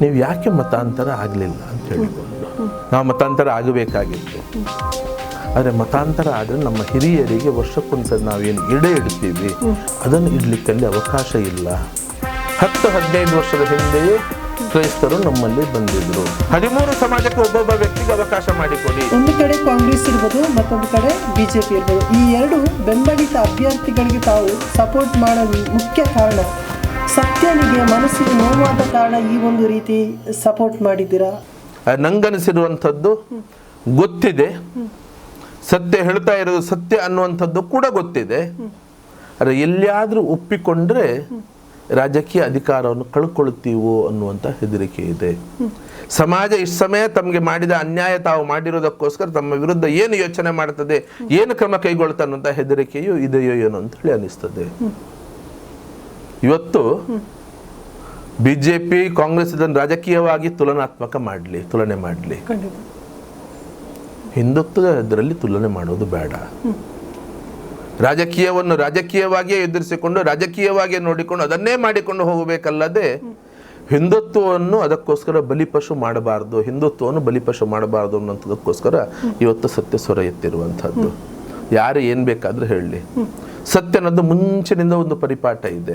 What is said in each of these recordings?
ನೀವು ಯಾಕೆ ಮತಾಂತರ ಆಗಲಿಲ್ಲ ಅಂತ ಹೇಳಿಕೊಂಡು. ನಾವು ಮತಾಂತರ ಆಗಬೇಕಾಗಿತ್ತು. ಆದರೆ ಮತಾಂತರ ಆದರೆ ನಮ್ಮ ಹಿರಿಯರಿಗೆ ವರ್ಷಕ್ಕೊಂದ್ಸರಿ ನಾವೇನು ಇಡೆ ಇಡ್ತೀವಿ, ಅದನ್ನು ಇಡ್ಲಿಕ್ಕಲ್ಲಿ ಅವಕಾಶ ಇಲ್ಲ. ಹತ್ತು ಹದಿನೈದು ವರ್ಷದ ಹಿಂದೆಯೇ ಕ್ರೈಸ್ತರು ನಮ್ಮಲ್ಲಿ ಬಂದಿದ್ರು. ಹದಿಮೂರು ಸಮಾಜಕ್ಕೆ ಒಬ್ಬೊಬ್ಬ ವ್ಯಕ್ತಿಗೆ ಅವಕಾಶ ಮಾಡಿಕೊಡಿ. ಒಂದು ಕಡೆ ಕಾಂಗ್ರೆಸ್ ಇರ್ಬೋದು, ಮತ್ತೊಂದು ಕಡೆ ಬಿಜೆಪಿ ಇರ್ಬೋದು. ಈ ಎರಡು ಬೆಂಬಲಿತ ಅಭ್ಯರ್ಥಿಗಳಿಗೆ ತಾವು ಸಪೋರ್ಟ್ ಮಾಡಲು ಮುಖ್ಯ ಕಾರಣ ಸತ್ಯನಿಗೆ ಮನಸ್ಸಿಗೆ ನೋವಾದ ಕಾರಣ ಈ ಒಂದು ರೀತಿ ಸಪೋರ್ಟ್ ಮಾಡಿದ್ದೀರಾ? ನಂಗನಿಸಿರುವಂಥದ್ದು ಗೊತ್ತಿದೆ. ಸತ್ಯ ಹೇಳ್ತಾ ಇರೋದು ಸತ್ಯ ಅನ್ನುವಂಥದ್ದು ಕೂಡ ಗೊತ್ತಿದೆ. ಆದರೆ ಎಲ್ಲಿಯಾದರೂ ಒಪ್ಪಿಕೊಂಡ್ರೆ ರಾಜಕೀಯ ಅಧಿಕಾರವನ್ನು ಕಳ್ಕೊಳ್ತೀವೋ ಅನ್ನುವಂಥ ಹೆದರಿಕೆ ಇದೆ. ಸಮಾಜ ಇಷ್ಟು ಸಮಯ ತಮಗೆ ಮಾಡಿದ ಅನ್ಯಾಯ ತಾವು ಮಾಡಿರೋದಕ್ಕೋಸ್ಕರ ತಮ್ಮ ವಿರುದ್ಧ ಏನು ಯೋಚನೆ ಮಾಡ್ತದೆ, ಏನು ಕ್ರಮ ಕೈಗೊಳ್ತಾ ಅನ್ನುವಂಥ ಹೆದರಿಕೆಯೂ ಇದೆಯೋ ಏನೋ ಅಂತ ಹೇಳಿ ಅನಿಸ್ತದೆ. ಇವತ್ತು ಬಿ ಜೆ ಪಿ ಕಾಂಗ್ರೆಸ್ ಇದನ್ನು ರಾಜಕೀಯವಾಗಿ ತುಲನಾತ್ಮಕ ಮಾಡಲಿ ತುಲನೆ ಮಾಡಲಿ. ಹಿಂದುತ್ವದ ಇದರಲ್ಲಿ ತುಲನೆ ಮಾಡೋದು ಬೇಡ. ರಾಜಕೀಯವನ್ನು ರಾಜಕೀಯವಾಗಿಯೇ ಎದುರಿಸಿಕೊಂಡು ರಾಜಕೀಯವಾಗಿಯೇ ನೋಡಿಕೊಂಡು ಅದನ್ನೇ ಮಾಡಿಕೊಂಡು ಹೋಗಬೇಕಲ್ಲದೆ ಹಿಂದುತ್ವವನ್ನು ಅದಕ್ಕೋಸ್ಕರ ಬಲಿಪಶು ಮಾಡಬಾರ್ದು ಹಿಂದುತ್ವವನ್ನು ಬಲಿಪಶು ಮಾಡಬಾರ್ದು ಅನ್ನೋಂಥದಕ್ಕೋಸ್ಕರ ಇವತ್ತು ಸತ್ಯ ಸ್ವರ ಎತ್ತಿರುವಂಥದ್ದು. ಯಾರು ಏನು ಬೇಕಾದರೂ ಹೇಳಲಿ ಸತ್ಯ ಅನ್ನೋದು ಮುಂಚಿನಿಂದ ಒಂದು ಪರಿಪಾಠ ಇದೆ.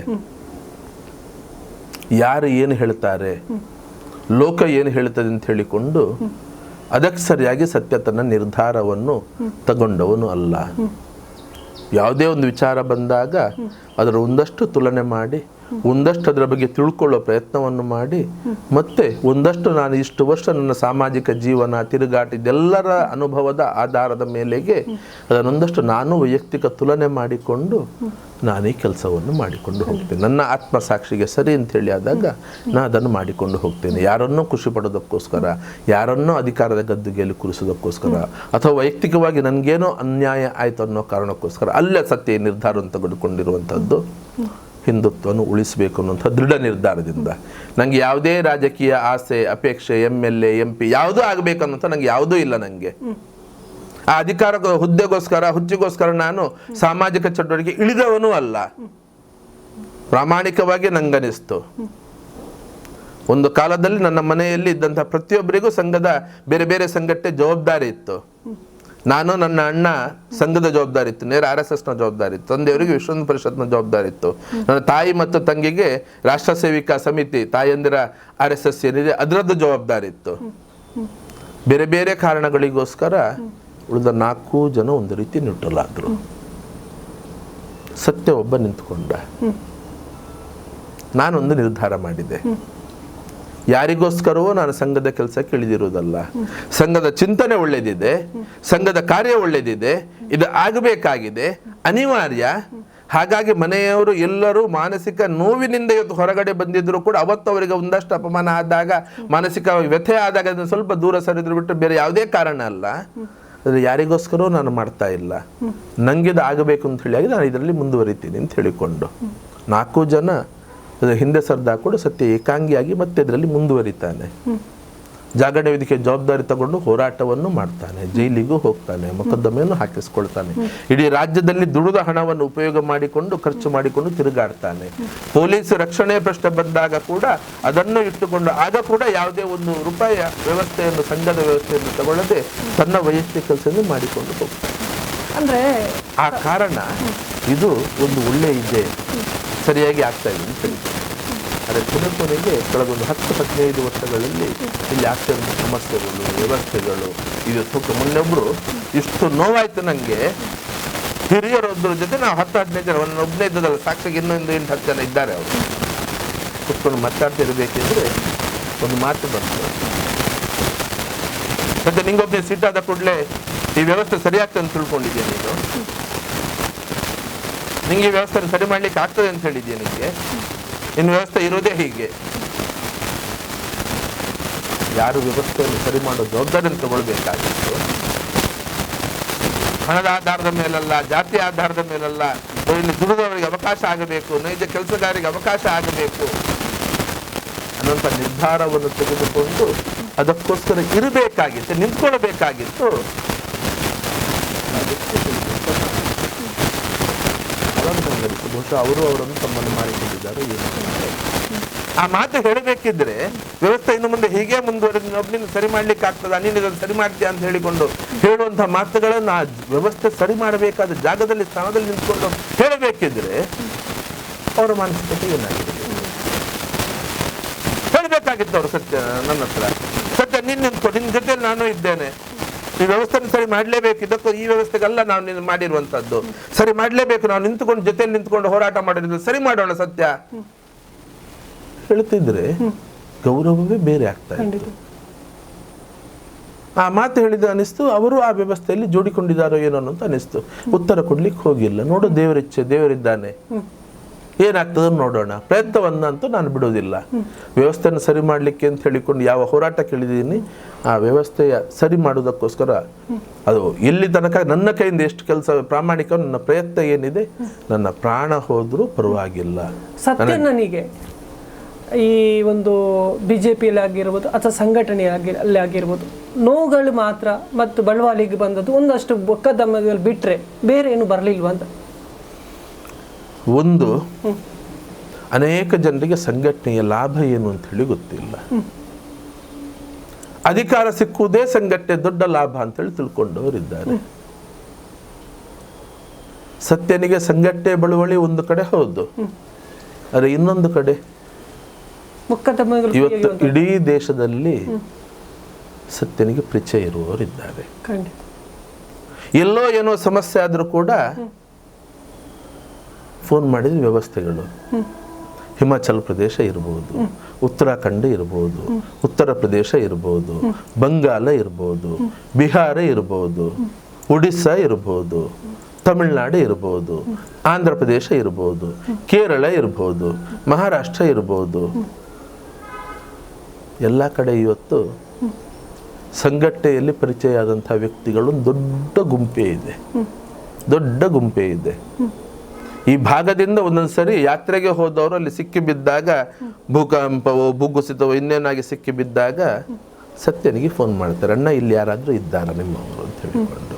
ಯಾರು ಏನು ಹೇಳ್ತಾರೆ? ಲೋಕ ಏನು ಹೇಳ್ತದೆ ಅಂತ ಹೇಳಿಕೊಂಡು ಅದಕ್ಕೆ ಸರಿಯಾಗಿ ಸತ್ಯ ತನ್ನ ನಿರ್ಧಾರವನ್ನು ತಗೊಂಡವನು ಅಲ್ಲ. ಯಾವುದೇ ಒಂದು ವಿಚಾರ ಬಂದಾಗ ಅದರ ಒಂದಷ್ಟು ತುಲನೆ ಮಾಡಿ ಒಂದಷ್ಟು ಅದರ ಬಗ್ಗೆ ತಿಳ್ಕೊಳ್ಳೋ ಪ್ರಯತ್ನವನ್ನು ಮಾಡಿ, ಮತ್ತೆ ಒಂದಷ್ಟು ನಾನು ಇಷ್ಟು ವರ್ಷ ನನ್ನ ಸಾಮಾಜಿಕ ಜೀವನ, ತಿರುಗಾಟ ಇದೆಲ್ಲರ ಅನುಭವದ ಆಧಾರದ ಮೇಲೆಗೆ ಅದನ್ನೊಂದಷ್ಟು ನಾನು ವೈಯಕ್ತಿಕ ತುಲನೆ ಮಾಡಿಕೊಂಡು ನಾನೇ ಕೆಲಸವನ್ನು ಮಾಡಿಕೊಂಡು ಹೋಗ್ತೇನೆ. ನನ್ನ ಆತ್ಮಸಾಕ್ಷಿಗೆ ಸರಿ ಅಂತ ಹೇಳಿ ಆದಾಗ ನಾನು ಅದನ್ನು ಮಾಡಿಕೊಂಡು ಹೋಗ್ತೇನೆ. ಯಾರನ್ನೂ ಖುಷಿ ಪಡೋದಕ್ಕೋಸ್ಕರ, ಯಾರನ್ನೋ ಅಧಿಕಾರದ ಗದ್ದುಗೆಯಲ್ಲಿ ಕೂರಿಸೋದಕ್ಕೋಸ್ಕರ ಅಥವಾ ವೈಯಕ್ತಿಕವಾಗಿ ನನಗೇನೋ ಅನ್ಯಾಯ ಆಯಿತು ಅನ್ನೋ ಕಾರಣಕ್ಕೋಸ್ಕರ ಅಲ್ಲೇ ಸತ್ಯ ನಿರ್ಧಾರವನ್ನು ತೆಗೆದುಕೊಂಡಿರುವಂಥದ್ದು ಹಿಂದುತ್ವವನ್ನು ಉಳಿಸಬೇಕು ಅನ್ನುವಂಥ ದೃಢ ನಿರ್ಧಾರದಿಂದ. ನನಗೆ ಯಾವುದೇ ರಾಜಕೀಯ ಆಸೆ, ಅಪೇಕ್ಷೆ M L A M P ಯಾವುದೂ ಆಗಬೇಕನ್ನುವಂಥ ನಂಗೆ ಯಾವುದೂ ಇಲ್ಲ ನನಗೆ ಆ ಅಧಿಕಾರ ಹುದ್ದೆಗೋಸ್ಕರ ಹುಚ್ಚಿಗೋಸ್ಕರ ನಾನು ಸಾಮಾಜಿಕ ಚಟುವಟಿಕೆ ಇಳಿದವನು ಅಲ್ಲ. ಪ್ರಾಮಾಣಿಕವಾಗಿ ನಂಗನಿಸ್ತು. ಒಂದು ಕಾಲದಲ್ಲಿ ನನ್ನ ಮನೆಯಲ್ಲಿ ಇದ್ದಂಥ ಪ್ರತಿಯೊಬ್ಬರಿಗೂ ಸಂಘದ ಬೇರೆ ಬೇರೆ ಸಂಘಟನೆ ಜವಾಬ್ದಾರಿ ಇತ್ತು. ನಾನು ನನ್ನ ಅಣ್ಣ ಸಂಘದ ಜವಾಬ್ದಾರಿ ಇತ್ತು ನೇರ ಆರ್ ಎಸ್ ಎಸ್ನ ಜವಾಬ್ದಾರಿ ಇತ್ತು ತಂದೆಯವರಿಗೆ ವಿಶ್ವ ಪರಿಷತ್ನ ಜವಾಬ್ದಾರಿ ಇತ್ತು ನನ್ನ ತಾಯಿ ಮತ್ತು ತಂಗಿಗೆ ರಾಷ್ಟ್ರ ಸೇವಿಕಾ ಸಮಿತಿ ತಾಯಂದಿರ ಆರ್ ಎಸ್ ಎಸ್ ಏನಿದೆ ಅದರದ್ದು ಜವಾಬ್ದಾರಿ ಇತ್ತು ಬೇರೆ ಬೇರೆ ಕಾರಣಗಳಿಗೋಸ್ಕರ ಉಳಿದ ನಾಲ್ಕು ಜನ ಒಂದು ರೀತಿ ನ್ಯೂಟ್ರಲ್ ಆದ್ರು. ಸತ್ಯ ಒಬ್ಬ ನಿಂತ್ಕೊಂಡ. ನಾನೊಂದು ನಿರ್ಧಾರ ಮಾಡಿದೆ. ಯಾರಿಗೋಸ್ಕರವೋ ನಾನು ಸಂಘದ ಕೆಲಸಕ್ಕೆ ಇಳಿದಿರುವುದಲ್ಲ. ಸಂಘದ ಚಿಂತನೆ ಒಳ್ಳೆದಿದೆ, ಸಂಘದ ಕಾರ್ಯ ಒಳ್ಳೆದಿದೆ, ಇದು ಆಗಬೇಕಾಗಿದೆ, ಅನಿವಾರ್ಯ. ಹಾಗಾಗಿ ಮನೆಯವರು ಎಲ್ಲರೂ ಮಾನಸಿಕ ನೋವಿನಿಂದ ಇವತ್ತು ಹೊರಗಡೆ ಬಂದಿದ್ರು ಕೂಡ ಅವತ್ತು ಅವರಿಗೆ ಒಂದಷ್ಟು ಅಪಮಾನ ಆದಾಗ ಮಾನಸಿಕ ವ್ಯಥೆ ಆದಾಗ ಅದನ್ನು ಸ್ವಲ್ಪ ದೂರ ಸರಿದ್ರು ಬಿಟ್ಟು ಬೇರೆ ಯಾವುದೇ ಕಾರಣ ಅಲ್ಲ. ಅದು ಯಾರಿಗೋಸ್ಕರ ನಾನು ಮಾಡ್ತಾ ಇಲ್ಲ. ನಂಗಿದು ಆಗಬೇಕು ಅಂತ ಹೇಳಿ ನಾನು ಇದರಲ್ಲಿ ಮುಂದುವರಿತೀನಿ ಅಂತ ಹೇಳಿಕೊಂಡು ನಾಲ್ಕು ಜನ ಹಿಂದೆ ಸರ್ದಾ ಕೂಡ ಸತ್ಯ ಏಕಾಂಗಿಯಾಗಿ ಮತ್ತೆ ಇದರಲ್ಲಿ ಮುಂದುವರಿತಾನೆ. ಜಾಗರಣೆ ವೇದಿಕೆ ಜವಾಬ್ದಾರಿ ತಗೊಂಡು ಹೋರಾಟವನ್ನು ಮಾಡ್ತಾನೆ ಜೈಲಿಗೂ ಹೋಗ್ತಾನೆ ಮೊಕದ್ದಮೆಯನ್ನು ಹಾಕಿಸ್ಕೊಳ್ತಾನೆ. ಇಡೀ ರಾಜ್ಯದಲ್ಲಿ ದುಡಿದ ಹಣವನ್ನು ಉಪಯೋಗ ಮಾಡಿಕೊಂಡು ಖರ್ಚು ಮಾಡಿಕೊಂಡು ತಿರುಗಾಡ್ತಾನೆ. ಪೊಲೀಸ್ ರಕ್ಷಣೆ ಪ್ರಶ್ನೆ ಬಂದಾಗ ಕೂಡ ಅದನ್ನು ಇಟ್ಟುಕೊಂಡು ಆಗ ಕೂಡ ಯಾವುದೇ ಒಂದು ರೂಪಾಯಿಯ ವ್ಯವಸ್ಥೆಯನ್ನು ಸಂಘದ ವ್ಯವಸ್ಥೆಯನ್ನು ತಗೊಳ್ಳದೆ ತನ್ನ ವೈಯಕ್ತಿಕ ಕೆಲಸವನ್ನು ಮಾಡಿಕೊಂಡು ಹೋಗ್ತಾನೆ. ಅಂದ್ರೆ ಆ ಕಾರಣ ಇದು ಒಂದು ಒಳ್ಳೆ ಇದೆ. ಸರಿಯಾಗಿ ಆಗ್ತಾ ಇದೆ ಅಂತ ಹೇಳಿ ಆದರೆ ಕೊನೆ ಕೊನೆಗೆ ಕಳೆದೊಂದು ಹತ್ತು, ಹದಿನೈದು ವರ್ಷಗಳಲ್ಲಿ ಇಲ್ಲಿ ಆಗ್ತಿರೋ ಸಮಸ್ಯೆಗಳು, ವ್ಯವಸ್ಥೆಗಳು, ಇದು ತೂಕ ಮೊನ್ನೆೊಬ್ರು ಇಷ್ಟು ನೋವಾಯ್ತು ನನಗೆ ಹಿರಿಯರೊಬ್ಬರ ಜೊತೆ ನಾವು ಹತ್ತು, ಹದಿನೈದು ಜನ, ಒಂದು ಒಬ್ಬನೇ ಇದ್ದದಲ್ಲ ಸಾಕ್ಷಿಗೆ ಇನ್ನೊಂದು ಎಂಟು, ಹತ್ತು ಜನ ಇದ್ದಾರೆ ಅವರು. ಕುತ್ಕೊಂಡು ಮಾತಾಡ್ತಿರ್ಬೇಕಿದ್ರೆ ಒಂದು ಮಾತು ಬಂತು. ಮತ್ತೆ ನಿಂಗೊಬ್ಬನೇ ಸಿಟ್ಟಾದ ಕೂಡಲೇ ಈ ವ್ಯವಸ್ಥೆ ಸರಿಯಾಗ್ತದೆ ಅಂತ ತಿಳ್ಕೊಂಡಿದ್ಯಾ ನೀನು? ಈ ವ್ಯವಸ್ಥೆ ಸರಿ ಮಾಡ್ಲಿಕ್ಕೆ ಆಗ್ತದೆ ಅಂತ ಹೇಳಿದ್ಯಾ ನಿಮಗೆ ಇನ್ನು ವ್ಯವಸ್ಥೆ ಇರೋದೇ ಹೀಗೆ. ಯಾರು ವ್ಯವಸ್ಥೆಯನ್ನು ಸರಿ ಮಾಡೋ ಜವಾಬ್ದಾರಿಯನ್ನು ತಗೊಳ್ಬೇಕಾಗಿತ್ತು. ಹಣದ ಆಧಾರದ ಮೇಲಲ್ಲ, ಜಾತಿ ಆಧಾರದ ಮೇಲಲ್ಲ ಇಲ್ಲಿ ದುಡಿದವರಿಗೆ ಅವಕಾಶ ಆಗಬೇಕು, ನೈಜ ಕೆಲಸಗಾರರಿಗೆ ಅವಕಾಶ ಆಗಬೇಕು ಅನ್ನೋಂಥ ನಿರ್ಧಾರವನ್ನು ತೆಗೆದುಕೊಂಡು ಅದಕ್ಕೋಸ್ಕರ ಇರಬೇಕಾಗಿತ್ತು, ನಿಂತ್ಕೊಳ್ಬೇಕಾಗಿತ್ತು. ಬಹುಶಃ ಅವರು ಅವರನ್ನು ಸಂಬಂಧ ಮಾಡಿಕೊಂಡಿದ್ದಾರೆ. ಆ ಮಾತು ಹೇಳಬೇಕಿದ್ರೆ ವ್ಯವಸ್ಥೆ ಇನ್ನು ಮುಂದೆ ಹೀಗೆ ಮುಂದುವರೆದ ಒಬ್ಬನಿಂದ ಸರಿ ಮಾಡ್ಲಿಕ್ಕೆ ಆಗ್ತದ ನೀನು ಇದನ್ನು ಸರಿ ಮಾಡ್ತೀಯ ಅಂತ ಹೇಳಿಕೊಂಡು ಹೇಳುವಂತಹ ಮಾತುಗಳನ್ನು ಆ ವ್ಯವಸ್ಥೆ ಸರಿ ಮಾಡಬೇಕಾದ ಜಾಗದಲ್ಲಿ, ಸ್ಥಾನದಲ್ಲಿ ನಿಂತ್ಕೊಂಡು ಹೇಳಬೇಕಿದ್ರೆ ಅವರ ಮಾನಸಿಕತೆ ಏನಾಗಿದೆ? ಹೇಳಬೇಕಾಗಿತ್ತು ಅವರು ಸತ್ಯ, ನನ್ನ ಹತ್ರ. ಸತ್ಯ, ನಿನ್ ನಿಂತ್ಕೊ ನಿನ್ನ ಜೊತೆ ನಾನು ಇದ್ದೇನೆ. ಈ ವ್ಯವಸ್ಥೆ ಸರಿ ಮಾಡಲೇಬೇಕು. ಇದಕ್ಕೂ ಈ ವ್ಯವಸ್ಥೆಗಲ್ಲ ನಾವು ಮಾಡಿರುವಂತದ್ದು. ಸರಿ ಮಾಡಲೇಬೇಕು. ನಾವು ನಿಂತ್ಕೊಂಡು ಜೊತೆಯಲ್ಲಿ ನಿಂತ್ಕೊಂಡು ಹೋರಾಟ ಮಾಡಿರೋದು ಸರಿ ಮಾಡೋಣ ಸತ್ಯ. ಹೇಳ್ತಿದ್ರೆ ಗೌರವವೇ ಬೇರೆ ಆಗ್ತಾ ಆ ಮಾತು ಹೇಳಿದ ಅನಿಸ್ತು ಅವರು ಆ ವ್ಯವಸ್ಥೆಯಲ್ಲಿ ಜೋಡಿಕೊಂಡಿದ್ದಾರೋ ಏನೋ ಅಂತ ಅನಿಸ್ತು. ಉತ್ತರ ಕೊಡ್ಲಿಕ್ಕೆ ಹೋಗಿಲ್ಲ. ನೋಡು ದೇವರಿಚ್ಛೆ ದೇವರಿದ್ದಾನೆ. ಏನಾಗ್ತದೋ ನೋಡೋಣ. ಪ್ರಯತ್ನವನ್ನಂತೂ ನಾನು ಬಿಡೋದಿಲ್ಲ ವ್ಯವಸ್ಥೆಯನ್ನು ಸರಿ ಮಾಡಲಿಕ್ಕೆ ಅಂತ ಹೇಳಿಕೊಂಡು ಯಾವ ಹೋರಾಟ ಕೇಳಿದ್ದೀನಿ ಆ ವ್ಯವಸ್ಥೆಯ ಸರಿ ಮಾಡೋದಕ್ಕೋಸ್ಕರ ಅದು ಎಲ್ಲಿ ತನಕ ನನ್ನ ಕೈಯಿಂದ ಎಷ್ಟು ಕೆಲಸ ಪ್ರಾಮಾಣಿಕ ನನ್ನ ಪ್ರಯತ್ನ ಏನಿದೆ ನನ್ನ ಪ್ರಾಣ ಹೋದರೂ ಪರವಾಗಿಲ್ಲ. ಸತ್ಯ ನನಗೆ ಈ ಒಂದು ಬಿ ಜೆ ಪಿಯಲ್ಲಿ ಆಗಿರ್ಬೋದು ಅಥವಾ ಸಂಘಟನೆ ಆಗಿ- ಅಲ್ಲಿ ಆಗಿರ್ಬೋದು ನೋವುಗಳು ಮಾತ್ರ ಮತ್ತು ಬಡವಾಲಿಗೆ ಬಂದದ್ದು ಒಂದಷ್ಟು ಬೊಕ್ಕದಮ್ಮದಲ್ಲಿ ಬಿಟ್ಟರೆ ಬೇರೆ ಏನು ಬರಲಿಲ್ವಾ ಅಂತ? ಒಂದು ಅನೇಕ ಜನರಿಗೆ ಸಂಘಟನೆಯ ಲಾಭ ಏನು ಅಂತ ಹೇಳಿ ಗೊತ್ತಿಲ್ಲ. ಅಧಿಕಾರ ಸಿಕ್ಕುವುದೇ ಸಂಘಟನೆ ದೊಡ್ಡ ಲಾಭ ಅಂತ ಹೇಳಿ ತಿಳ್ಕೊಂಡವರಿದ್ದಾರೆ. ಸತ್ಯನಿಗೆ ಸಂಘಟನೆ ಬಳುವಳಿ ಒಂದು ಕಡೆ ಹೌದು. ಆದರೆ ಇನ್ನೊಂದು ಕಡೆ ಇವತ್ತು ಇಡೀ ದೇಶದಲ್ಲಿ ಸತ್ಯನಿಗೆ ಪರಿಚಯ ಇರುವವರಿದ್ದಾರೆ. ಎಲ್ಲೋ ಏನೋ ಸಮಸ್ಯೆ ಆದರೂ ಕೂಡ ಫೋನ್ ಮಾಡಿದ ವ್ಯವಸ್ಥೆಗಳು. ಹಿಮಾಚಲ ಪ್ರದೇಶ ಇರ್ಬೋದು, ಉತ್ತರಾಖಂಡ ಇರ್ಬೋದು, ಉತ್ತರ ಪ್ರದೇಶ ಇರ್ಬೋದು ಬಂಗಾಲ ಇರ್ಬೋದು, ಬಿಹಾರ ಇರ್ಬೋದು, ಒಡಿಸ್ಸಾ ಇರ್ಬೋದು, ತಮಿಳ್ನಾಡು ಇರ್ಬೋದು, ಆಂಧ್ರ ಪ್ರದೇಶ ಇರ್ಬೋದು, ಕೇರಳ ಇರ್ಬೋದು, ಮಹಾರಾಷ್ಟ್ರ ಇರ್ಬೋದು. ಎಲ್ಲ ಕಡೆ ಇವತ್ತು ಸಂಘಟನೆಯಲ್ಲಿ ಪರಿಚಯ ಆದಂಥ ವ್ಯಕ್ತಿಗಳು ದೊಡ್ಡ ಗುಂಪೇ ಇದೆ. ದೊಡ್ಡ ಗುಂಪೇ ಇದೆ. ಈ ಭಾಗದಿಂದ ಒಂದೊಂದು ಸರಿ ಯಾತ್ರೆಗೆ ಹೋದವರು ಅಲ್ಲಿ ಸಿಕ್ಕಿ ಬಿದ್ದಾಗ ಭೂಕಂಪವೋ ಭೂಕುಸಿತವೋ ಇನ್ನೇನಾಗಿ ಸಿಕ್ಕಿ ಬಿದ್ದಾಗ ಸತ್ಯನಿಗೆ ಫೋನ್ ಮಾಡ್ತಾರೆ. ಅಣ್ಣ ಇಲ್ಲಿ ಯಾರಾದರೂ ಇದ್ದಾರ ನಿಮ್ಮವರು? ಅಂತ ಹೇಳಿಕೊಂಡು.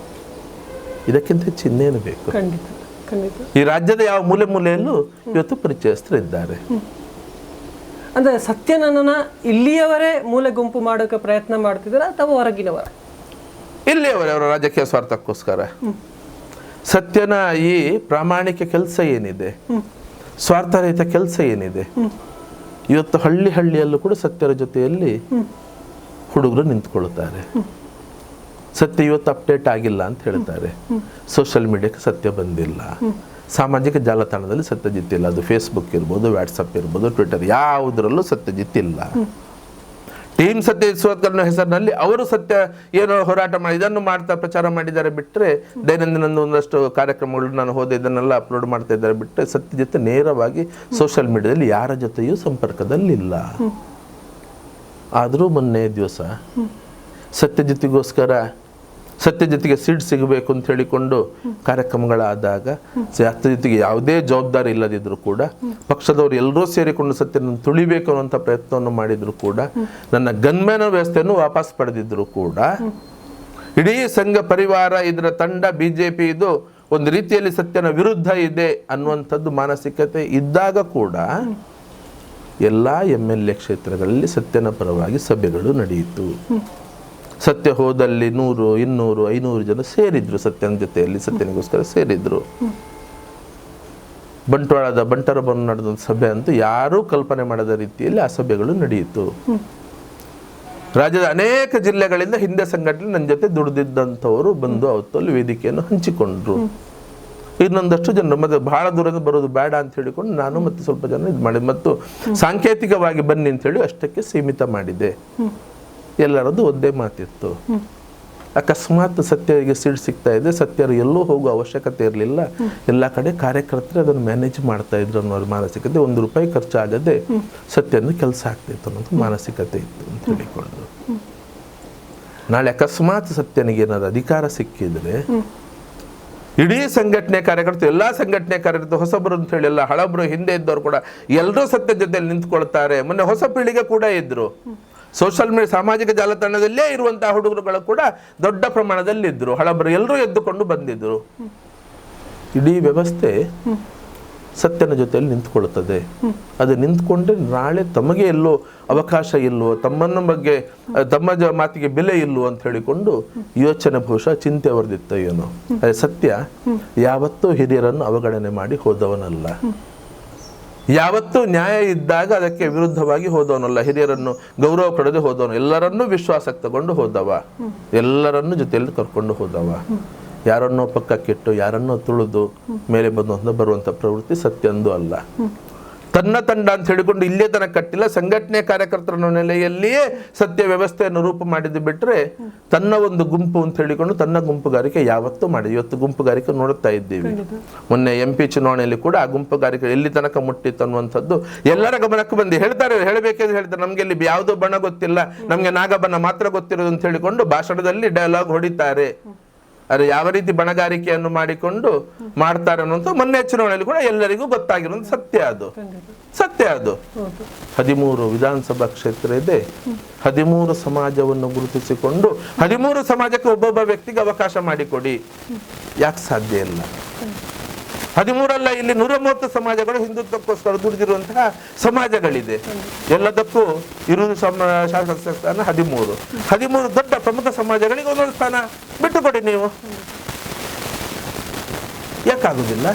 ಇದಕ್ಕಿಂತ ಹೆಚ್ಚು ಇನ್ನೇನು ಬೇಕು? ಖಂಡಿತ ಖಂಡಿತ. ಈ ರಾಜ್ಯದ ಯಾವ ಮೂಲೆ ಮೂಲೆಯಲ್ಲೂ ಇವತ್ತು ಪರಿಚಯಸ್ಥರು ಇದ್ದಾರೆ ಅಂದ್ರೆ ಸತ್ಯನನ್ನ ಇಲ್ಲಿಯವರೇ ಮೂಲೆ ಗುಂಪು ಮಾಡೋಕೆ ಪ್ರಯತ್ನ ಮಾಡ್ತಿದ್ದಾರೆ ಅಥವಾ ಹೊರಗಿನವರ? ಇಲ್ಲಿಯವರೇ ಅವರ ಅವರ ರಾಜಕೀಯ ಸ್ವಾರ್ಥಕ್ಕೋಸ್ಕರ. ಸತ್ಯನ ಈ ಪ್ರಾಮಾಣಿಕ ಕೆಲಸ ಏನಿದೆ? ಸ್ವಾರ್ಥರಹಿತ ಕೆಲಸ ಏನಿದೆ? ಇವತ್ತು ಹಳ್ಳಿ ಹಳ್ಳಿಯಲ್ಲೂ ಕೂಡ ಸತ್ಯರ ಜೊತೆಯಲ್ಲಿ ಹುಡುಗರು ನಿಂತ್ಕೊಳ್ತಾರೆ ಸತ್ಯ ಇವತ್ತು ಅಪ್ಡೇಟ್ ಆಗಿಲ್ಲ ಅಂತ ಹೇಳ್ತಾರೆ. ಸೋಷಿಯಲ್ ಮೀಡಿಯಾಕ್ಕೆ ಸತ್ಯ ಬಂದಿಲ್ಲ. ಸಾಮಾಜಿಕ ಜಾಲತಾಣದಲ್ಲಿ ಸತ್ಯ ಜಿತ್ತಿಲ್ಲ ಅದು ಫೇಸ್ಬುಕ್ ಇರ್ಬೋದು ವಾಟ್ಸಪ್ ಇರ್ಬೋದು ಟ್ವಿಟರ್ ಯಾವುದರಲ್ಲೂ ಸತ್ಯ ಇಲ್ಲ. ಟೀಮ್ ಸತ್ಯ ಇಸ್ರೋತ್ಕರಣ ಹೆಸರಿನಲ್ಲಿ ಅವರು ಸತ್ಯ ಏನೋ ಹೋರಾಟ ಮಾಡಿ ಇದನ್ನು ಮಾಡ್ತಾ ಪ್ರಚಾರ ಮಾಡಿದ್ದಾರೆ ಬಿಟ್ಟರೆ ದೈನಂದಿನ ಒಂದಷ್ಟು ಕಾರ್ಯಕ್ರಮಗಳು ನಾನು ಹೋದೆ ಇದನ್ನೆಲ್ಲ ಅಪ್ಲೋಡ್ ಮಾಡ್ತಾ ಇದ್ದಾರೆ ಬಿಟ್ಟರೆ ಸತ್ಯ ಜೊತೆ ನೇರವಾಗಿ ಸೋಷಿಯಲ್ ಮೀಡಿಯಾದಲ್ಲಿ ಯಾರ ಜೊತೆಯೂ ಸಂಪರ್ಕದಲ್ಲಿಲ್ಲ. ಆದರೂ ಮೊನ್ನೆ ದಿವಸ ಸತ್ಯ ಜೊತೆಗೋಸ್ಕರ ಸತ್ಯ ಜೊತೆಗೆ ಸೀಟ್ ಸಿಗಬೇಕು ಅಂತ ಹೇಳಿಕೊಂಡು ಕಾರ್ಯಕ್ರಮಗಳಾದಾಗ ಸತ್ಯ ಜೊತೆಗೆ ಯಾವುದೇ ಜವಾಬ್ದಾರಿ ಇಲ್ಲದಿದ್ದರೂ ಕೂಡ ಪಕ್ಷದವರು ಎಲ್ಲರೂ ಸೇರಿಕೊಂಡು ಸತ್ಯನ ತುಳಿಬೇಕು ಅನ್ನುವಂಥ ಪ್ರಯತ್ನವನ್ನು ಮಾಡಿದ್ರು ಕೂಡ ನನ್ನ ಗನ್ಮ್ಯಾನ ವ್ಯವಸ್ಥೆಯನ್ನು ವಾಪಸ್ ಪಡೆದಿದ್ರು ಕೂಡ ಇಡೀ ಸಂಘ ಪರಿವಾರ ಇದರ ತಂಡ ಬಿಜೆಪಿ ಇದು ಒಂದು ರೀತಿಯಲ್ಲಿ ಸತ್ಯನ ವಿರುದ್ಧ ಇದೆ ಅನ್ನುವಂಥದ್ದು ಮಾನಸಿಕತೆ ಇದ್ದಾಗ ಕೂಡ ಎಲ್ಲ ಎಂ ಎಲ್ ಎ ಕ್ಷೇತ್ರಗಳಲ್ಲಿ ಸತ್ಯನ ಪರವಾಗಿ ಸಭೆಗಳು ನಡೆಯಿತು. ಸತ್ಯ ಹೋದಲ್ಲಿ ನೂರು, ಇನ್ನೂರು, ಐನೂರು ಜನ ಸೇರಿದ್ರು ಸತ್ಯನ ಜೊತೆಯಲ್ಲಿ, ಸತ್ಯನಿಗೋಸ್ಕರ ಸೇರಿದ್ರು. ಬಂಟ್ವಾಳದ ಬಂದು ನಡೆದ ಸಭೆ ಅಂತೂ ಯಾರೂ ಕಲ್ಪನೆ ಮಾಡದ ರೀತಿಯಲ್ಲಿ ಆ ಸಭೆಗಳು ನಡೆಯಿತು. ರಾಜ್ಯದ ಅನೇಕ ಜಿಲ್ಲೆಗಳಿಂದ ಹಿಂದೆ ಸಂಘಟನೆ ನನ್ನ ಜೊತೆ ದುಡಿದಿದ್ದಂಥವರು ಬಂದು ಅವತ್ತಲ್ಲಿ ವೇದಿಕೆಯನ್ನು ಹಂಚಿಕೊಂಡ್ರು. ಇನ್ನೊಂದಷ್ಟು ಜನರು, ಮತ್ತೆ ಬಹಳ ದೂರದಿಂದ ಬರೋದು ಬೇಡ ಅಂತ ಹೇಳಿಕೊಂಡು ನಾನು ಮತ್ತೆ ಸ್ವಲ್ಪ ಜನ ಇದು ಮಾಡಿದೆ ಮತ್ತು ಸಾಂಕೇತಿಕವಾಗಿ ಬನ್ನಿ ಅಂತ ಹೇಳಿ ಅಷ್ಟಕ್ಕೆ ಸೀಮಿತ ಮಾಡಿದೆ. ಎಲ್ಲರದ್ದು ಒಂದೇ ಮಾತಿತ್ತು. ಅಕಸ್ಮಾತ್ ಸತ್ಯರಿಗೆ ಸೀಟ್ ಸಿಗ್ತಾ ಇದೆ ಸತ್ಯರು ಎಲ್ಲೂ ಹೋಗುವ ಅವಶ್ಯಕತೆ ಇರಲಿಲ್ಲ. ಎಲ್ಲ ಕಡೆ ಕಾರ್ಯಕರ್ತರು ಅದನ್ನು ಮ್ಯಾನೇಜ್ ಮಾಡ್ತಾ ಇದ್ರು ಅನ್ನೋ ಮಾನಸಿಕತೆ. ಒಂದು ರೂಪಾಯಿ ಖರ್ಚಾಗದೆ ಸತ್ಯನ ಕೆಲಸ ಆಗ್ತಿತ್ತು ಅನ್ನೋದು ಮಾನಸಿಕತೆ ಇತ್ತು ಅಂತ ಹೇಳಿಕೊಂಡು ನಾಳೆ ಅಕಸ್ಮಾತ್ ಸತ್ಯನಿಗೆ ಏನಾದ್ರು ಅಧಿಕಾರ ಸಿಕ್ಕಿದ್ರೆ ಇಡೀ ಸಂಘಟನೆ ಕಾರ್ಯಕರ್ತರು ಎಲ್ಲ ಸಂಘಟನೆ ಕಾರ್ಯಕರ್ತರು ಹೊಸಬರು ಅಂತ ಹೇಳಿ ಎಲ್ಲ ಹಳಬರು ಹಿಂದೆ ಇದ್ದವರು ಕೂಡ ಎಲ್ಲರೂ ಸತ್ಯ ಜೊತೆಯಲ್ಲಿ ನಿಂತ್ಕೊಳ್ತಾರೆ. ಮೊನ್ನೆ ಹೊಸ ಪೀಳಿಗೆ ಕೂಡ ಇದ್ರು. ಸೋಷಿಯಲ್ ಮೀಡಿಯಾ ಸಾಮಾಜಿಕ ಜಾಲತಾಣದಲ್ಲೇ ಇರುವಂತಹ ಹುಡುಗರುಗಳು ಕೂಡ ದೊಡ್ಡ ಪ್ರಮಾಣದಲ್ಲಿ ಇದ್ರು ಹಳಬರು ಎಲ್ಲರೂ ಎದ್ದುಕೊಂಡು ಬಂದಿದ್ರು ಇಡೀ ವ್ಯವಸ್ಥೆ ಸತ್ಯನ ಜೊತೆಯಲ್ಲಿ ನಿಂತ್ಕೊಳ್ತದೆ ಅದು ನಿಂತ್ಕೊಂಡ್ರೆ ನಾಳೆ ತಮಗೆ ಎಲ್ಲೋ ಅವಕಾಶ ಇಲ್ವೋ, ತಮ್ಮನ್ನ ಬಗ್ಗೆ, ತಮ್ಮ ಮಾತಿಗೆ ಬೆಲೆ ಇಲ್ವೋ ಅಂತ ಹೇಳಿಕೊಂಡು ಯೋಚನೆ ಬಹುಶಃ ಚಿಂತೆ ಅವರದಿತ್ತ ಏನೋ. ಅದೇ ಸತ್ಯ ಯಾವತ್ತೂ ಹಿರಿಯರನ್ನು ಅವಗಣನೆ ಮಾಡಿ ಹೋದವನಲ್ಲ. ಯಾವತ್ತೂ ನ್ಯಾಯ ಇದ್ದಾಗ ಅದಕ್ಕೆ ವಿರುದ್ಧವಾಗಿ ಹೋದವನಲ್ಲ. ಹಿರಿಯರನ್ನು ಗೌರವ ಪಡೆದು ಹೋದವನು. ಎಲ್ಲರನ್ನೂ ವಿಶ್ವಾಸಕ್ಕೆ ತಗೊಂಡು ಹೋದವ. ಎಲ್ಲರನ್ನೂ ಜೊತೆಯಲ್ಲಿ ಕರ್ಕೊಂಡು ಹೋದವ. ಯಾರನ್ನೋ ಪಕ್ಕಕ್ಕಿಟ್ಟು ಯಾರನ್ನೋ ತುಳಿದು, ಮೇಲೆ ಬಂದು ಬರುವಂತ ಪ್ರವೃತ್ತಿ ಸತ್ಯಂದು ಅಲ್ಲ. ತನ್ನ ತಂಡ ಅಂತ ಹೇಳಿಕೊಂಡು ಇಲ್ಲೇ ತನಕ ಕಟ್ಟಿಲ್ಲ ಸಂಘಟನೆ ಕಾರ್ಯಕರ್ತರ ನೆಲೆಯಲ್ಲಿಯೇ ಸತ್ಯ ವ್ಯವಸ್ಥೆಯನ್ನು ರೂಪ ಮಾಡಿದ್ದು ಬಿಟ್ಟರೆ ತನ್ನ ಒಂದು ಗುಂಪು ಅಂತ ಹೇಳಿಕೊಂಡು ತನ್ನ ಗುಂಪುಗಾರಿಕೆ ಯಾವತ್ತೂ ಮಾಡಿ ಇವತ್ತು ಗುಂಪುಗಾರಿಕೆ ನೋಡುತ್ತಾ ಇದ್ದೀವಿ. ಮೊನ್ನೆ ಎಂ ಪಿ ಚುನಾವಣೆಯಲ್ಲಿ ಕೂಡ ಆ ಗುಂಪುಗಾರಿಕೆ ಎಲ್ಲಿ ತನಕ ಮುಟ್ಟಿತ್ತು ಅನ್ನುವಂಥದ್ದು ಎಲ್ಲರ ಗಮನಕ್ಕೆ ಬಂದು ಹೇಳ್ತಾರೆ ಹೇಳಬೇಕೆಂದು ಹೇಳ್ತಾರೆ. ನಮ್ಗೆ ಇಲ್ಲಿ ಯಾವುದೋ ಬಣ್ಣ ಗೊತ್ತಿಲ್ಲ. ನಮಗೆ ನಾಗಬಣ್ಣ ಮಾತ್ರ ಗೊತ್ತಿರೋದು ಅಂತ ಹೇಳಿಕೊಂಡು ಭಾಷಣದಲ್ಲಿ ಡೈಲಾಗ್ ಹೊಡಿತಾರೆ. ಅರೆ ಯಾವ ರೀತಿ ಬಣಗಾರಿಕೆಯನ್ನು ಮಾಡಿಕೊಂಡು ಮಾಡ್ತಾರೆ ಅನ್ನುವಂಥ ಮೊನ್ನೆ ಚುನಾವಣೆಯಲ್ಲಿ ಕೂಡ ಎಲ್ಲರಿಗೂ ಗೊತ್ತಾಗಿರೋದು ಸತ್ಯ ಅದು. ಸತ್ಯ ಅದು. ಹದಿಮೂರು ವಿಧಾನಸಭಾ ಕ್ಷೇತ್ರ ಇದೆ. ಹದಿಮೂರು ಸಮಾಜವನ್ನು ಗುರುತಿಸಿಕೊಂಡು ಹದಿಮೂರು ಸಮಾಜಕ್ಕೆ ಒಬ್ಬೊಬ್ಬ ವ್ಯಕ್ತಿಗೆ ಅವಕಾಶ ಮಾಡಿಕೊಡಿ. ಯಾಕೆ ಸಾಧ್ಯ ಇಲ್ಲ? ಹದಿಮೂರಲ್ಲ, ಇಲ್ಲಿ ನೂರ ಮೂವತ್ತು ಸಮಾಜಗಳು ಹಿಂದುತ್ವಕ್ಕೋಸ್ಕರ ದುಡಿದಿರುವಂತಹ ಸಮಾಜಗಳಿದೆ. ಎಲ್ಲದಕ್ಕೂ ಇರುವುದು ಶಾಸಕ ಸ್ಥಾನ ಹದಿಮೂರು. ಹದಿಮೂರು ದೊಡ್ಡ ಪ್ರಮುಖ ಸಮಾಜಗಳಿಗೆ ಒಂದೊಂದು ಸ್ಥಾನ ಬಿಟ್ಟುಕೊಡಿ ನೀವು. ಯಾಕಾಗುದಿಲ್ಲ?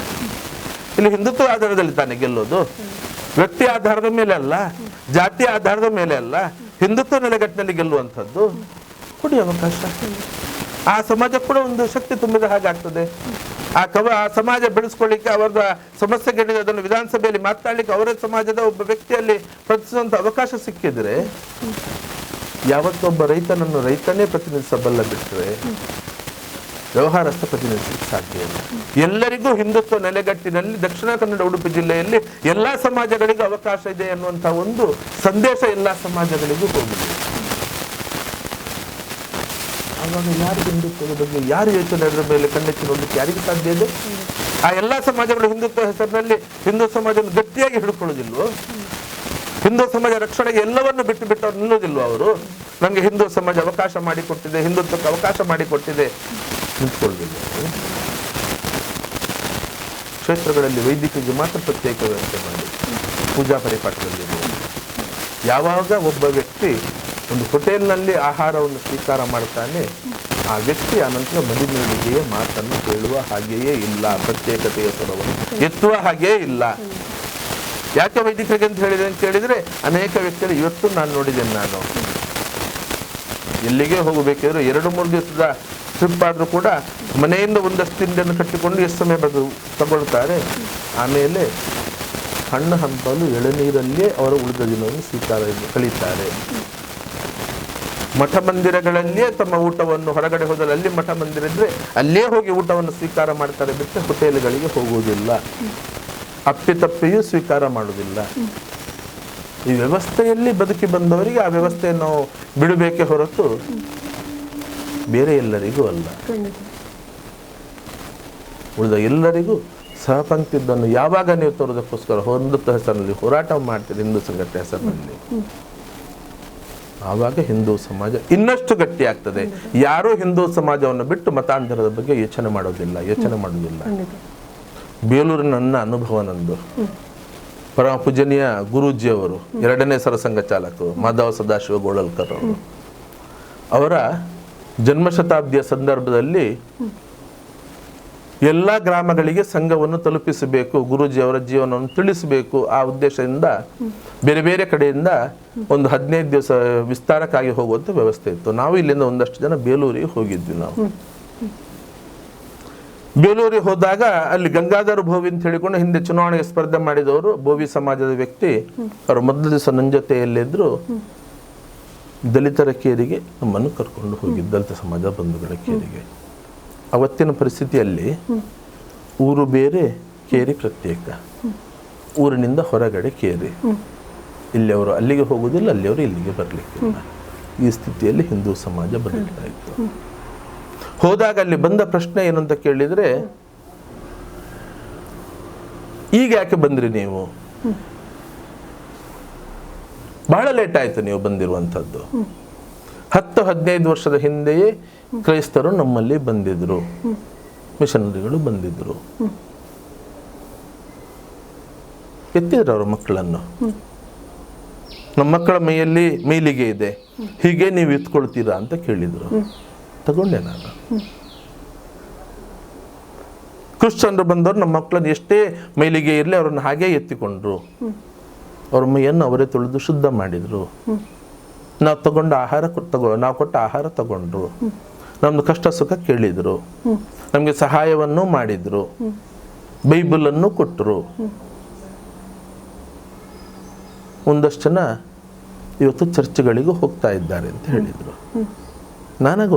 ಇಲ್ಲಿ ಹಿಂದುತ್ವ ಆಧಾರದಲ್ಲಿ ತಾನೆ ಗೆಲ್ಲೋದು. ವ್ಯಕ್ತಿ ಆಧಾರದ ಮೇಲೆ ಅಲ್ಲ, ಜಾತಿ ಆಧಾರದ ಮೇಲೆ ಅಲ್ಲ, ಹಿಂದುತ್ವ ನೆಲೆಗಟ್ಟಿನಲ್ಲಿ ಗೆಲ್ಲುವಂಥದ್ದು. ಕೊಡಿ ಅವಕಾಶ. ಆ ಸಮಾಜ ಕೂಡ ಒಂದು ಶಕ್ತಿ ತುಂಬಿದ ಹಾಗಾಗ್ತದೆ ಆ ಕವ ಆ ಸಮಾಜ ಬೆಳೆಸ್ಕೊಳ್ಳಿಕ್ಕೆ ಅವರ ಸಮಸ್ಯೆಗಳಿದೆ ಅದನ್ನು ವಿಧಾನಸಭೆಯಲ್ಲಿ ಮಾತನಾಡಲಿಕ್ಕೆ ಅವರ ಸಮಾಜದ ಒಬ್ಬ ವ್ಯಕ್ತಿಯಲ್ಲಿ ಪ್ರತಿಸುವಂತ ಅವಕಾಶ ಸಿಕ್ಕಿದ್ರೆ ಯಾವತ್ತೊಬ್ಬ ರೈತನನ್ನು ರೈತನೇ ಪ್ರತಿನಿಧಿಸಬಲ್ಲ ಬಿಟ್ಟರೆ ವ್ಯವಹಾರಸ್ಥ ಪ್ರತಿನಿಧಿಸಲಿಕ್ಕೆ ಸಾಧ್ಯ ಇಲ್ಲ. ಎಲ್ಲರಿಗೂ ಹಿಂದುತ್ವ ನೆಲೆಗಟ್ಟಿನಲ್ಲಿ ದಕ್ಷಿಣ ಕನ್ನಡ ಉಡುಪಿ ಜಿಲ್ಲೆಯಲ್ಲಿ ಎಲ್ಲ ಸಮಾಜಗಳಿಗೂ ಅವಕಾಶ ಇದೆ ಅನ್ನುವಂಥ ಒಂದು ಸಂದೇಶ ಎಲ್ಲ ಸಮಾಜಗಳಿಗೂ ಹೋಗಿದೆ. ಆವಾಗ ಯಾರು ಹಿಂದುತ್ವದ ಬಗ್ಗೆ ಯಾರು ಯೋಚನೆ ಅದರ ಮೇಲೆ ಕಣ್ಣೆತ್ತಿ ನೋಡಲಿಕ್ಕೆ ಯಾರಿಗೆ ಸಾಧ್ಯ ಇದೆ? ಆ ಎಲ್ಲ ಸಮಾಜಗಳು ಹಿಂದುತ್ವ ಹೆಸರಿನಲ್ಲಿ ಹಿಂದೂ ಸಮಾಜವನ್ನು ಗಟ್ಟಿಯಾಗಿ ಹಿಡ್ಕೊಳ್ಳೋದಿಲ್ವೋ? ಹಿಂದೂ ಸಮಾಜ ರಕ್ಷಣೆಗೆ ಎಲ್ಲವನ್ನು ಬಿಟ್ಟು ಬಿಟ್ಟು ಅವ್ರು ನಿಲ್ಲೋದಿಲ್ವ ಅವರು? ನಮಗೆ ಹಿಂದೂ ಸಮಾಜ ಅವಕಾಶ ಮಾಡಿಕೊಟ್ಟಿದೆ, ಹಿಂದುತ್ವಕ್ಕೆ ಅವಕಾಶ ಮಾಡಿಕೊಟ್ಟಿದೆ ನಿಂತ್ಕೊಳ್ಳೋದಿಲ್ಲ. ಕ್ಷೇತ್ರಗಳಲ್ಲಿ ವೈದ್ಯಕೀಯ ಮಾತ್ರ ಪ್ರತ್ಯೇಕ ವ್ಯವಸ್ಥೆ ಮಾಡಿ ಪೂಜಾ ಪರಿಪಾಠದಲ್ಲಿ ಯಾವಾಗ ಒಬ್ಬ ವ್ಯಕ್ತಿ ಒಂದು ಹೋಟೆಲ್ನಲ್ಲಿ ಆಹಾರವನ್ನು ಸ್ವೀಕಾರ ಮಾಡ್ತಾನೆ, ಆ ವ್ಯಕ್ತಿ ಆನಂತರ ಮದಿಮೇಲಿಗೆಯ ಮಾತನ್ನು ಕೇಳುವ ಹಾಗೆಯೇ ಇಲ್ಲ, ಪ್ರತ್ಯೇಕತೆಯ ಸ್ವರವನ್ನು ಎತ್ತುವ ಹಾಗೆಯೇ ಇಲ್ಲ. ಯಾಕೆ ವೈದಿಕರಿಗೆ ಅಂತ ಹೇಳಿದೆ ಅಂತ ಹೇಳಿದ್ರೆ ಅನೇಕ ವ್ಯಕ್ತಿಗಳು, ಇವತ್ತು ನಾನು ನೋಡಿದ್ದೇನೆ ನಾನು. ಎಲ್ಲಿಗೆ ಹೋಗಬೇಕಿದ್ರು ಎರಡು, ಮೂರು ದಿವಸದ ಟ್ರಿಪ್ ಆದರೂ ಕೂಡ ಮನೆಯಿಂದ ಒಂದಷ್ಟು ತಿಂಡಿಯನ್ನು ಕಟ್ಟಿಕೊಂಡು ಎಷ್ಟು ಸಮಯ ಬದು, ತಗೊಳ್ತಾರೆ. ಆಮೇಲೆ ಹಣ್ಣು ಹಂಪಲು ಎಳನೀರಲ್ಲೇ ಅವರ ಉಳಿದ ದಿನವನ್ನು ಸ್ವೀಕಾರ ಕಳೀತಾರೆ ಮಠ ಮಂದಿರಗಳಲ್ಲೇ ತಮ್ಮ ಊಟವನ್ನು ಹೊರಗಡೆ ಹೋದಲ್ಲಿ ಅಲ್ಲಿ ಮಠ ಮಂದಿರ ಇದ್ರೆ ಅಲ್ಲೇ ಹೋಗಿ ಊಟವನ್ನು ಸ್ವೀಕಾರ ಮಾಡ್ತಾರೆ ಬಿಟ್ಟರೆ ಹೋಟೆಲ್ಗಳಿಗೆ ಹೋಗುವುದಿಲ್ಲ. ಅಪ್ಪಿತಪ್ಪಿಯೂ ಸ್ವೀಕಾರ ಮಾಡುವುದಿಲ್ಲ. ಈ ವ್ಯವಸ್ಥೆಯಲ್ಲಿ ಬದುಕಿ ಬಂದವರಿಗೆ ಆ ವ್ಯವಸ್ಥೆಯನ್ನು ಬಿಡಬೇಕೇ ಹೊರತು ಬೇರೆ ಎಲ್ಲರಿಗೂ ಅಲ್ಲ. ಉಳಿದ ಎಲ್ಲರಿಗೂ ಸಹಪಂಕ್ತಿದ್ದನ್ನು ಯಾವಾಗ ನೀವು ತೋರೋದಕ್ಕೋಸ್ಕರ ಹೊಂದುತ್ತ ಹೆಸರಿನಲ್ಲಿ ಹೋರಾಟ ಮಾಡ್ತೀರಿ ಹಿಂದೂ ಸಂಘಟನೆ ಹೆಸರಿನಲ್ಲಿ ಆವಾಗ ಹಿಂದೂ ಸಮಾಜ ಇನ್ನಷ್ಟು ಗಟ್ಟಿ ಆಗ್ತದೆ. ಯಾರೂ ಹಿಂದೂ ಸಮಾಜವನ್ನು ಬಿಟ್ಟು ಮತಾಂತರದ ಬಗ್ಗೆ ಯೋಚನೆ ಮಾಡೋದಿಲ್ಲ ಯೋಚನೆ ಮಾಡೋದಿಲ್ಲ. ಬೇಲೂರು ಬೇಲೂರಿನ ನನ್ನ ಅನುಭವ ನಂದು. ಪರಮ ಪೂಜನೀಯ ಗುರೂಜಿಯವರು ಎರಡನೇ ಸರಸಂಘ ಚಾಲಕರು ಮಾಧವ ಸದಾಶಿವ ಗೋಳಲ್ಕರ್ ಅವರು. ಅವರ ಜನ್ಮಶತಾಬ್ದಿಯ ಸಂದರ್ಭದಲ್ಲಿ ಎಲ್ಲ ಗ್ರಾಮಗಳಿಗೆ ಸಂಘವನ್ನು ತಲುಪಿಸಬೇಕು ಗುರೂಜಿಯವರ ಜೀವನವನ್ನು ತಿಳಿಸಬೇಕು. ಆ ಉದ್ದೇಶದಿಂದ ಬೇರೆ ಬೇರೆ ಕಡೆಯಿಂದ ಒಂದು ಹದಿನೈದು ದಿವಸ ವಿಸ್ತಾರಕ್ಕಾಗಿ ಹೋಗುವಂಥ ವ್ಯವಸ್ಥೆ ಇತ್ತು. ನಾವು ಇಲ್ಲಿಂದ ಒಂದಷ್ಟು ಜನ ಬೇಲೂರಿಗೆ ಹೋಗಿದ್ವಿ ನಾವು. ಬೇಲೂರಿಗೆ ಹೋದಾಗ ಅಲ್ಲಿ ಗಂಗಾಧರ ಭೋವಿ ಅಂತ ಹೇಳಿಕೊಂಡು ಹಿಂದೆ ಚುನಾವಣೆಗೆ ಸ್ಪರ್ಧೆ ಮಾಡಿದವರು ಭೋವಿ ಸಮಾಜದ ವ್ಯಕ್ತಿ. ಅವರು ಮೊದಲ ದಿವಸ ನನ್ನ ಜೊತೆಯಲ್ಲಿದ್ದರು. ದಲಿತರ ಕೇರಿಗೆ ನಮ್ಮನ್ನು ಕರ್ಕೊಂಡು ಹೋಗಿದ್ದು ದಲಿತ ಸಮಾಜ ಬಂಧುಗಳ ಕೇರಿಗೆ. ಅವತ್ತಿನ ಪರಿಸ್ಥಿತಿಯಲ್ಲಿ ಊರು ಬೇರೆ, ಕೇರಿ ಪ್ರತ್ಯೇಕ. ಊರಿನಿಂದ ಹೊರಗಡೆ ಕೇರಿ. ಇಲ್ಲಿ ಅವರು ಅಲ್ಲಿಗೆ ಹೋಗುವುದಿಲ್ಲ ಅಲ್ಲಿ ಅವರು ಇಲ್ಲಿಗೆ ಬರಲಿಕ್ಕಿಲ್ಲ ಈ ಸ್ಥಿತಿಯಲ್ಲಿ ಹಿಂದೂ ಸಮಾಜ ಬದುಕ್ತಾ ಹೋದಾಗ ಅಲ್ಲಿ ಬಂದ ಪ್ರಶ್ನೆ ಏನು ಅಂತ ಕೇಳಿದ್ರೆ, ಈಗ ಯಾಕೆ ಬಂದ್ರಿ ನೀವು? ಬಹಳ ಲೇಟ್ ಆಯ್ತು ನೀವು ಬಂದಿರುವಂಥದ್ದು. ಹತ್ತು ಹದಿನೈದು ವರ್ಷದ ಹಿಂದೆಯೇ ಕ್ರೈಸ್ತರು ನಮ್ಮಲ್ಲಿ ಬಂದಿದ್ರು. ಮಿಷನರಿಗಳು ಬಂದಿದ್ರು. ಎತ್ತಿದ್ರು ಅವರ ಮಕ್ಕಳನ್ನು. ನಮ್ಮ ಮಕ್ಕಳ ಮೈಯಲ್ಲಿ ಮೈಲಿಗೆ ಇದೆ. ಹೀಗೆ ನೀವು ಎತ್ಕೊಳ್ತೀರಾ ಅಂತ ಕೇಳಿದ್ರು. ತಗೊಂಡೆ ನಾನು. ಕ್ರಿಶ್ಚನ್ರು ಬಂದವರು ನಮ್ಮ ಮಕ್ಕಳನ್ನ ಎಷ್ಟೇ ಮೈಲಿಗೆ ಇರಲಿ ಅವ್ರನ್ನ ಹಾಗೆ ಎತ್ತಿಕೊಂಡ್ರು. ಅವ್ರ ಮೈಯನ್ನು ಅವರೇ ತೊಳೆದು ಶುದ್ಧ ಮಾಡಿದ್ರು. ನಾವು ತಗೊಂಡು ಆಹಾರ ತಗೋ, ನಾವು ಕೊಟ್ಟ ಆಹಾರ ತಗೊಂಡ್ರು. ನಮ್ದು ಕಷ್ಟ ಸುಖ ಕೇಳಿದ್ರು. ನಮಗೆ ಸಹಾಯವನ್ನು ಮಾಡಿದ್ರು. ಬೈಬಲನ್ನು ಕೊಟ್ಟರು ಒಂದಷ್ಟು ಜನ ಇವತ್ತು ಚರ್ಚ್ಗಳಿಗೂ ಹೋಗ್ತಾ ಇದ್ದಾರೆ ಅಂತ ಹೇಳಿದರು.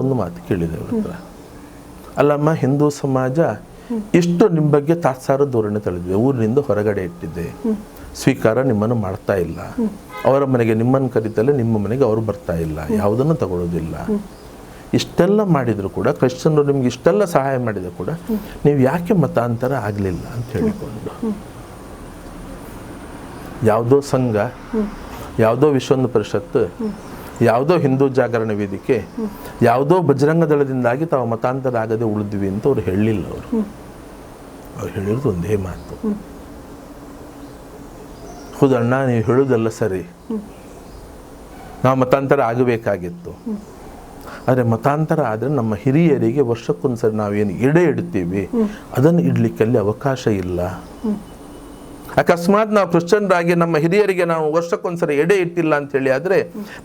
ಒಂದು ಮಾತು ಕೇಳಿದೆ ಅವ್ರ ಅಲ್ಲಮ್ಮ, ಹಿಂದೂ ಸಮಾಜ ಇಷ್ಟು ನಿಮ್ಮ ಬಗ್ಗೆ ತಾತ್ಸಾರ ಧೋರಣೆ ತಳೆದಿದೆ. ಊರಿನಿಂದ ಹೊರಗಡೆ ಇಟ್ಟಿದೆ. ಸ್ವೀಕಾರ ನಿಮ್ಮನ್ನು ಮಾಡ್ತಾ ಇಲ್ಲ. ಅವರ ಮನೆಗೆ ನಿಮ್ಮನ್ನು ಕರೀತಲ್ಲ ನಿಮ್ಮ ಮನೆಗೆ ಅವರು ಬರ್ತಾ ಇಲ್ಲ. ಯಾವುದನ್ನು ತಗೊಳ್ಳೋದಿಲ್ಲ ಇಷ್ಟೆಲ್ಲ ಮಾಡಿದರೂ ಕೂಡ ಕ್ರಿಶ್ಚಿಯನ್ರು ನಿಮ್ಗೆ ಇಷ್ಟೆಲ್ಲ ಸಹಾಯ ಮಾಡಿದ್ರು ಕೂಡ ನೀವು ಯಾಕೆ ಮತಾಂತರ ಆಗಲಿಲ್ಲ ಅಂತ ಹೇಳಿಕೊಂಡು. ಯಾವುದೋ ಸಂಘ, ಯಾವುದೋ ವಿಶ್ವೊಂದು ಪರಿಷತ್ತು, ಯಾವುದೋ ಹಿಂದೂ ಜಾಗರಣ ವೇದಿಕೆ, ಯಾವುದೋ ಬಜರಂಗ ದಳದಿಂದಾಗಿ ತಾವು ಮತಾಂತರ ಆಗದೆ ಉಳಿದ್ವಿ ಅಂತ ಅವ್ರು ಹೇಳಲಿಲ್ಲ ಅವರು. ಅವ್ರು ಹೇಳಿರೋದು ಒಂದೇ ಮಾತು. ಹೌದಣ್ಣ ನೀವು ಹೇಳೋದಲ್ಲ ಸರಿ. ನಾವು ಮತಾಂತರ ಆಗಬೇಕಾಗಿತ್ತು. ಆದರೆ ಮತಾಂತರ ಆದರೆ ನಮ್ಮ ಹಿರಿಯರಿಗೆ ವರ್ಷಕ್ಕೊಂದ್ಸರಿ ನಾವೇನು ಎಡೆ ಇಡ್ತೀವಿ. ಅದನ್ನು ಇಡ್ಲಿಕ್ಕಲ್ಲಿ ಅವಕಾಶ ಇಲ್ಲ. ಅಕಸ್ಮಾತ್ ನಾವು ಕ್ರಿಶ್ಚಿಯನ್ರಾಗಿ ನಮ್ಮ ಹಿರಿಯರಿಗೆ ನಾವು ವರ್ಷಕ್ಕೊಂದ್ಸರಿ ಎಡೆ ಇಟ್ಟಿಲ್ಲ ಅಂತ ಹೇಳಿ ಆದ್ರೆ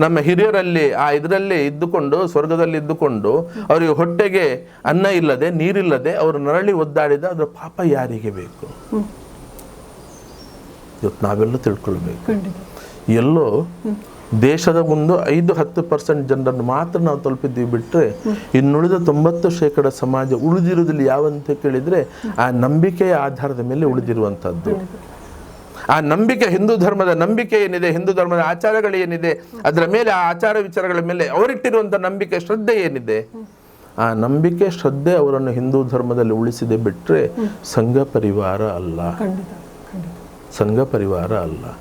ನಮ್ಮ ಹಿರಿಯರಲ್ಲಿ, ಆ ಇದರಲ್ಲಿ ಇದ್ದುಕೊಂಡು, ಸ್ವರ್ಗದಲ್ಲಿ ಇದ್ದುಕೊಂಡು ಅವರಿಗೆ ಹೊಟ್ಟೆಗೆ ಅನ್ನ ಇಲ್ಲದೆ, ನೀರಿಲ್ಲದೆ ಅವರು ನರಳಿ ಒದ್ದಾಡಿದ ಅದರ ಪಾಪ ಯಾರಿಗೆ ಬೇಕು? ಇವತ್ತು ನಾವೆಲ್ಲ ತಿಳ್ಕೊಳ್ಬೇಕು. ಎಲ್ಲೋ ದೇಶದ ಒಂದು ಐದು ಹತ್ತು ಪರ್ಸೆಂಟ್ ಜನರನ್ನು ಮಾತ್ರ ನಾವು ತಲುಪಿದ್ವಿ ಬಿಟ್ಟರೆ ಇನ್ನುಳಿದ ತೊಂಬತ್ತು ಶೇಕಡ ಸಮಾಜ ಉಳಿದಿರುವುದಿಲ್ಲ ಯಾವಂತ ಕೇಳಿದರೆ ಆ ನಂಬಿಕೆಯ ಆಧಾರದ ಮೇಲೆ ಉಳಿದಿರುವಂಥದ್ದು. ಆ ನಂಬಿಕೆ ಹಿಂದೂ ಧರ್ಮದ ನಂಬಿಕೆ ಏನಿದೆ ಹಿಂದೂ ಧರ್ಮದ ಆಚಾರಗಳು ಏನಿದೆ ಅದರ ಮೇಲೆ ಆ ಆಚಾರ ವಿಚಾರಗಳ ಮೇಲೆ ಅವರಿಟ್ಟಿರುವಂಥ ನಂಬಿಕೆ ಶ್ರದ್ಧೆ ಏನಿದೆ? ಆ ನಂಬಿಕೆ ಶ್ರದ್ಧೆ ಅವರನ್ನು ಹಿಂದೂ ಧರ್ಮದಲ್ಲಿ ಉಳಿಸಿದೆ ಬಿಟ್ಟರೆ ಸಂಘ ಪರಿವಾರ ಅಲ್ಲ. ಸಂಘ ಪರಿವಾರ ಅಲ್ಲ.